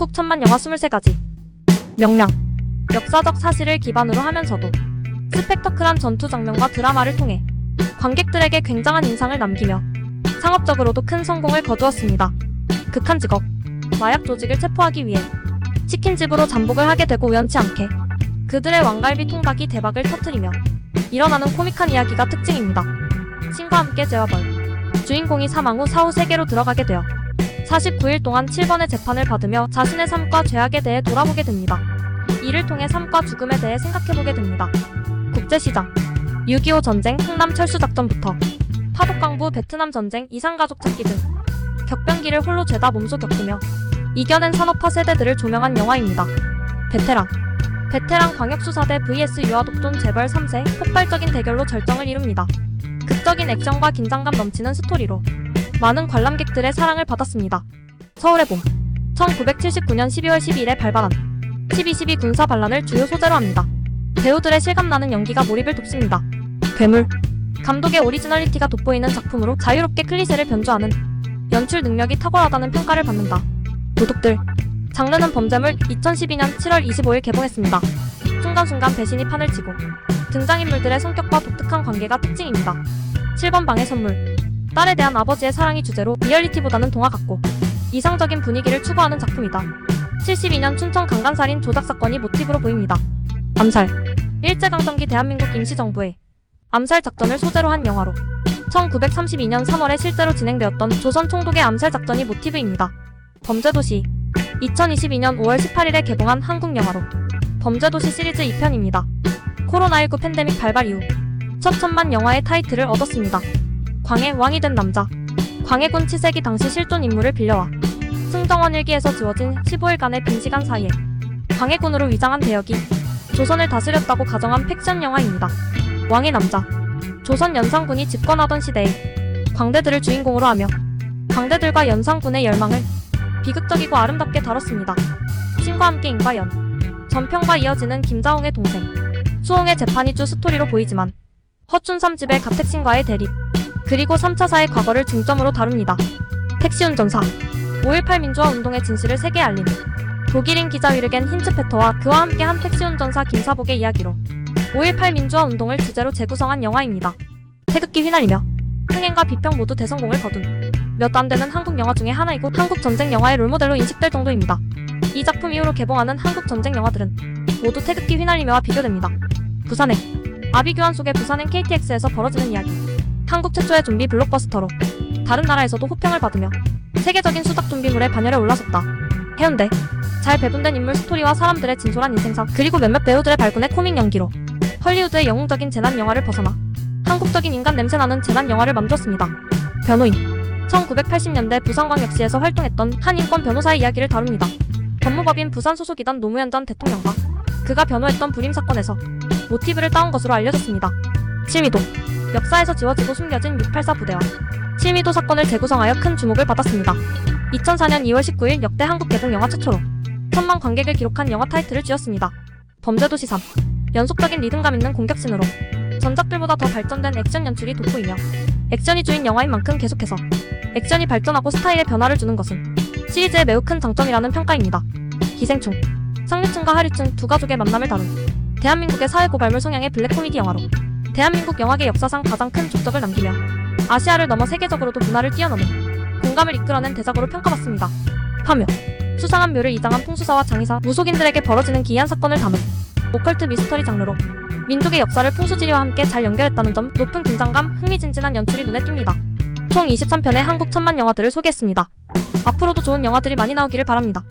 한국 천만 영화 23가지. 명량. 역사적 사실을 기반으로 하면서도 스펙터클한 전투 장면과 드라마를 통해 관객들에게 굉장한 인상을 남기며 상업적으로도 큰 성공을 거두었습니다. 극한 직업. 마약 조직을 체포하기 위해 치킨집으로 잠복을 하게 되고 우연치 않게 그들의 왕갈비 통닭이 대박을 터뜨리며 일어나는 코믹한 이야기가 특징입니다. 신과 함께 재화벌. 주인공이 사망 후 사후 세계로 들어가게 되어 49일 동안 7번의 재판을 받으며 자신의 삶과 죄악에 대해 돌아보게 됩니다. 이를 통해 삶과 죽음에 대해 생각해보게 됩니다. 국제시장 6.25 전쟁, 흥남 철수작전부터 파독강부 베트남 전쟁, 이산가족 찾기 등 격변기를 홀로 죄다 몸소 겪으며 이겨낸 산업화 세대들을 조명한 영화입니다. 베테랑 베테랑 광역수사대 vs 유아독존 재벌 3세 폭발적인 대결로 절정을 이룹니다. 극적인 액션과 긴장감 넘치는 스토리로 많은 관람객들의 사랑을 받았습니다. 서울의 봄 1979년 12월 12일에 발발한 12.12 군사 반란을 주요 소재로 합니다. 배우들의 실감나는 연기가 몰입을 돕습니다. 괴물 감독의 오리지널리티가 돋보이는 작품으로 자유롭게 클리셰를 변주하는 연출 능력이 탁월하다는 평가를 받는다. 도둑들 장르는 범죄물 2012년 7월 25일 개봉했습니다. 순간순간 배신이 판을 치고 등장인물들의 성격과 독특한 관계가 특징입니다. 7번 방의 선물 딸에 대한 아버지의 사랑이 주제로 리얼리티보다는 동화 같고 이상적인 분위기를 추구하는 작품이다. 72년 춘천 강간살인 조작 사건이 모티브로 보입니다. 암살 일제강점기 대한민국 임시정부의 암살 작전을 소재로 한 영화로 1932년 3월에 실제로 진행되었던 조선 총독의 암살 작전이 모티브입니다. 범죄도시 2022년 5월 18일에 개봉한 한국 영화로 범죄도시 시리즈 2편입니다. 코로나19 팬데믹 발발 이후 첫 천만 영화의 타이틀을 얻었습니다. 광해 왕이 된 남자. 광해군 치세기 당시 실존 인물을 빌려와 승정원 일기에서 지워진 15일간의 빈 시간 사이에 광해군으로 위장한 대역이 조선을 다스렸다고 가정한 팩션 영화입니다. 왕의 남자. 조선 연산군이 집권하던 시대에 광대들을 주인공으로 하며 광대들과 연산군의 열망을 비극적이고 아름답게 다뤘습니다. 신과 함께 인과 연. 전편과 이어지는 김자홍의 동생. 수홍의 재판이 주 스토리로 보이지만 허춘 3집의 가택신과의 대립 그리고 3차사의 과거를 중점으로 다룹니다. 택시 운전사 5.18 민주화 운동의 진실을 세계에 알린 독일인 기자 위르겐 힌츠페터와 그와 함께 한 택시 운전사 김사복의 이야기로 5.18 민주화 운동을 주제로 재구성한 영화입니다. 태극기 휘날리며 흥행과 비평 모두 대성공을 거둔 몇 안 되는 한국 영화 중에 하나이고 한국 전쟁 영화의 롤모델로 인식될 정도입니다. 이 작품 이후로 개봉하는 한국 전쟁 영화들은 모두 태극기 휘날리며와 비교됩니다. 부산행 아비규환 속의 부산행 KTX에서 벌어지는 이야기 한국 최초의 좀비 블록버스터로 다른 나라에서도 호평을 받으며 세계적인 수작 좀비물의 반열에 올라섰다. 해운대 잘 배분된 인물 스토리와 사람들의 진솔한 인생사 그리고 몇몇 배우들의 발군의 코믹 연기로 헐리우드의 영웅적인 재난 영화를 벗어나 한국적인 인간 냄새나는 재난 영화를 만들었습니다. 변호인 1980년대 부산광역시에서 활동했던 한 인권 변호사의 이야기를 다룹니다. 법무법인 부산 소속이던 노무현 전 대통령과 그가 변호했던 불임 사건에서 모티브를 따온 것으로 알려졌습니다. 칠미도 역사에서 지워지고 숨겨진 684 부대와 칠미도 사건을 재구성하여 큰 주목을 받았습니다. 2004년 2월 19일 역대 한국 개봉 영화 최초로 천만 관객을 기록한 영화 타이틀을 쥐었습니다. 범죄도시 3 연속적인 리듬감 있는 공격신으로 전작들보다 더 발전된 액션 연출이 돋보이며 액션이 주인 영화인 만큼 계속해서 액션이 발전하고 스타일에 변화를 주는 것은 시리즈의 매우 큰 장점이라는 평가입니다. 기생충 상류층과 하류층 두 가족의 만남을 다룬 대한민국의 사회고발물 성향의 블랙 코미디 영화로 대한민국 영화계 역사상 가장 큰 족적을 남기며 아시아를 넘어 세계적으로도 문화를 뛰어넘은 공감을 이끌어낸 대작으로 평가받습니다. 파묘 수상한 묘를 이장한 풍수사와 장의사 무속인들에게 벌어지는 기이한 사건을 담은 오컬트 미스터리 장르로 민족의 역사를 풍수지리와 함께 잘 연결했다는 점 높은 긴장감, 흥미진진한 연출이 눈에 띕니다. 총 23편의 한국 천만 영화들을 소개했습니다. 앞으로도 좋은 영화들이 많이 나오기를 바랍니다.